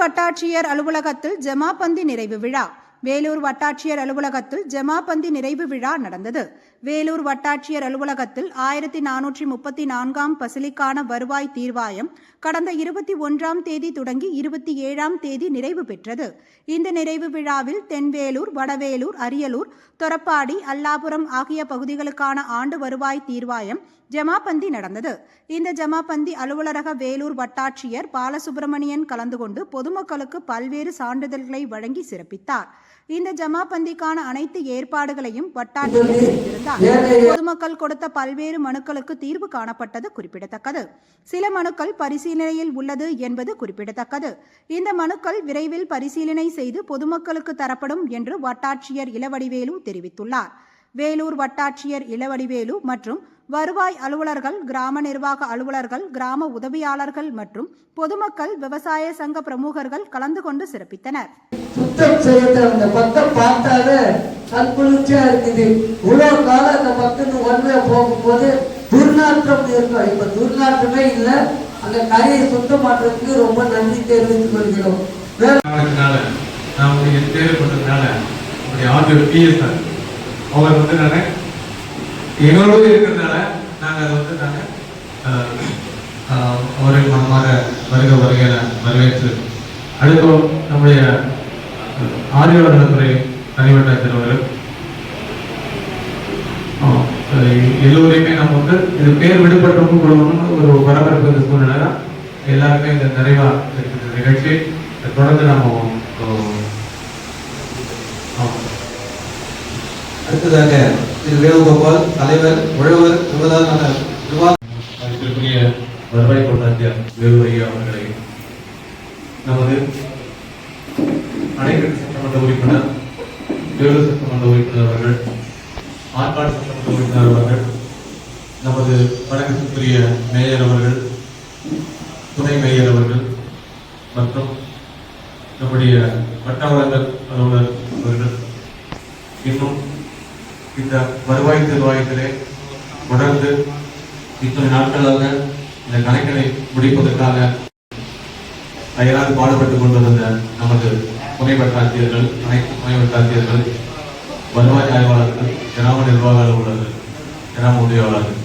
வட்டாட்சியர் அலுவலகத்தில் ஜமாபந்தி நிறைவு விழா. வேலூர் வட்டாட்சியர் அலுவலகத்தில் ஜமாபந்தி நிறைவு விழா நடந்தது. வேலூர் வட்டாட்சியர் அலுவலகத்தில் ஆயிரத்தி நானூற்றி முப்பத்தி நான்காம் பசிலிக்கான வருவாய் தீர்வாயம் கடந்த இருபத்தி ஒன்றாம் தேதி தொடங்கி இருபத்தி ஏழாம் தேதி நிறைவு பெற்றது. இந்த நிறைவு விழாவில் தென்வேலூர் வடவேலூர் அரியலூர் தொரப்பாடி அல்லாபுரம் ஆகிய பகுதிகளுக்கான ஆண்டு வருவாய் தீர்வாயம் ஜமாபந்தி நடந்தது. இந்த ஜமாபந்தி அலுவலரக வேலூர் வட்டாட்சியர் பாலசுப்பிரமணியன் கலந்து கொண்டு பொதுமக்களுக்கு பல்வேறு சான்றிதழ்களை வழங்கி சிறப்பித்தார். இந்த ஜமாபந்திக்கான அனைத்து ஏற்பாடுகளையும் வட்டாட்சியர் செய்திருந்தார். பொதுமக்கள் கொடுத்த பல்வேறு மனுக்களுக்கு தீர்வு காணப்பட்டது குறிப்பிடத்தக்கது. சில மனுக்கள் பரிசீலனையில் உள்ளது என்பது குறிப்பிடத்தக்கது. இந்த மனுக்கள் விரைவில் பரிசீலனை செய்து பொதுமக்களுக்கு தரப்படும் என்று வட்டாட்சியர் இளவடிவேலு தெரிவித்துள்ளார். வேலூர் வட்டாட்சியர் இளவடிவேலு மற்றும் வருவாய் அலுவலர்கள் கிராம நிர்வாக அலுவலர்கள் கிராம உதவியாளர்கள் மற்றும் பொதுமக்கள் விவசாய சங்க பிரமுகர்கள் கலந்து கொண்டு சிறப்பித்தனர். சுத்தம் செய்யறது அந்த பக்கம் பார்த்தாலே கண்குளிர்ச்சியா இருக்குது. இவ்வளவு காலம் அந்த பக்கத்து ஒன்வே போகும்போது துர்நாற்றம் இருக்கும். இப்ப துர்நாற்றமே இல்லை. அந்த கரையை சுத்தம் பண்றதுக்கு ரொம்ப நன்றி தெரிவித்துக் கொள்கிறோம். நான் உடைய தேவைப்பட்டதுனால உடைய பிஎஸ்ஆர் அவர் வந்து நான் எங்களோடு இருக்கிறதுனால நாங்கள் அதை வந்து நாங்கள் அவரை மனமாக வருக வருக வரவேற்று அடுத்து நம்முடைய தனிவட்ட தலைவர்கள் ஆமா, அஹ் எல்லோரையுமே நம்ம வந்து இது பேர் விடுபட்டவங்க கொடுக்கணும்னு ஒரு பரபரப்பு சூழ்நிலை எல்லாருமே இந்த நிறைவா இருக்கிற நிகழ்ச்சி. தொடர்ந்து நாம அஹ், ஆமா. அடுத்ததாக திரு வேணுகோபால் தலைவர் உழவர் விவசாய நல விவாத மதிப்பிற்குரிய வருவாய் கொண்டாட்டியார் வேலுரையா அவர்களை நமது அணைக்கட்டு சட்டமன்ற உறுப்பினர் வேலூர் சட்டமன்ற உறுப்பினர் அவர்கள் ஆற்காடு சட்டமன்ற உறுப்பினர் அவர்கள் நமது வணக்கத்துக்குரிய மேயர் அவர்கள் துணை மேயர் அவர்கள் மற்றும் நம்முடைய வட்டவழங்கள் அலுவலர் அவர்கள் இன்னும் இந்த வருவாய் நிர்வாகத்திலே தொடர்ந்து இத்தனை நாட்களாக இந்த கணக்கினை முடிப்பதற்காக அயராது பாடுபட்டுக் கொண்டிருந்த நமது துணை வட்டாட்சியர்கள் அனைத்து துணை வட்டாட்சியர்கள் வருவாய் ஆய்வாளர்கள் கிராம நிர்வாக அலுவலர்கள் கிராம உதவியாளர்கள்.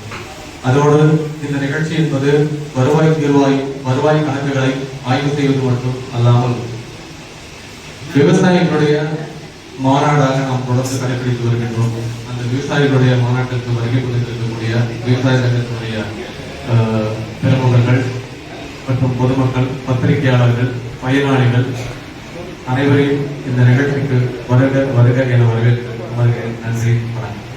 அதோடு இந்த நிகழ்ச்சி என்பது வருவாய் தீர்வாய் வருவாய் கணக்குகளை ஆய்வு செய்வது மட்டும் அல்லாமல் விவசாயிகளுடைய மாநாடாக நாம் தொடர்ந்து கடைபிடித்து வருகின்றோம். அந்த விவசாயிகளுடைய மாநாட்டிற்கு வருகை புரிந்திருக்கக்கூடிய விவசாய சங்கத்தினுடைய அஹ், பிரமுகர்கள் மற்றும் பொதுமக்கள் பத்திரிகையாளர்கள் பயனாளிகள் அனைவரையும் இந்த நிகழ்ச்சிக்கு வருக வருக என வரவேற்கிறேன் வருகிறேன் நன்றி வணக்கம்.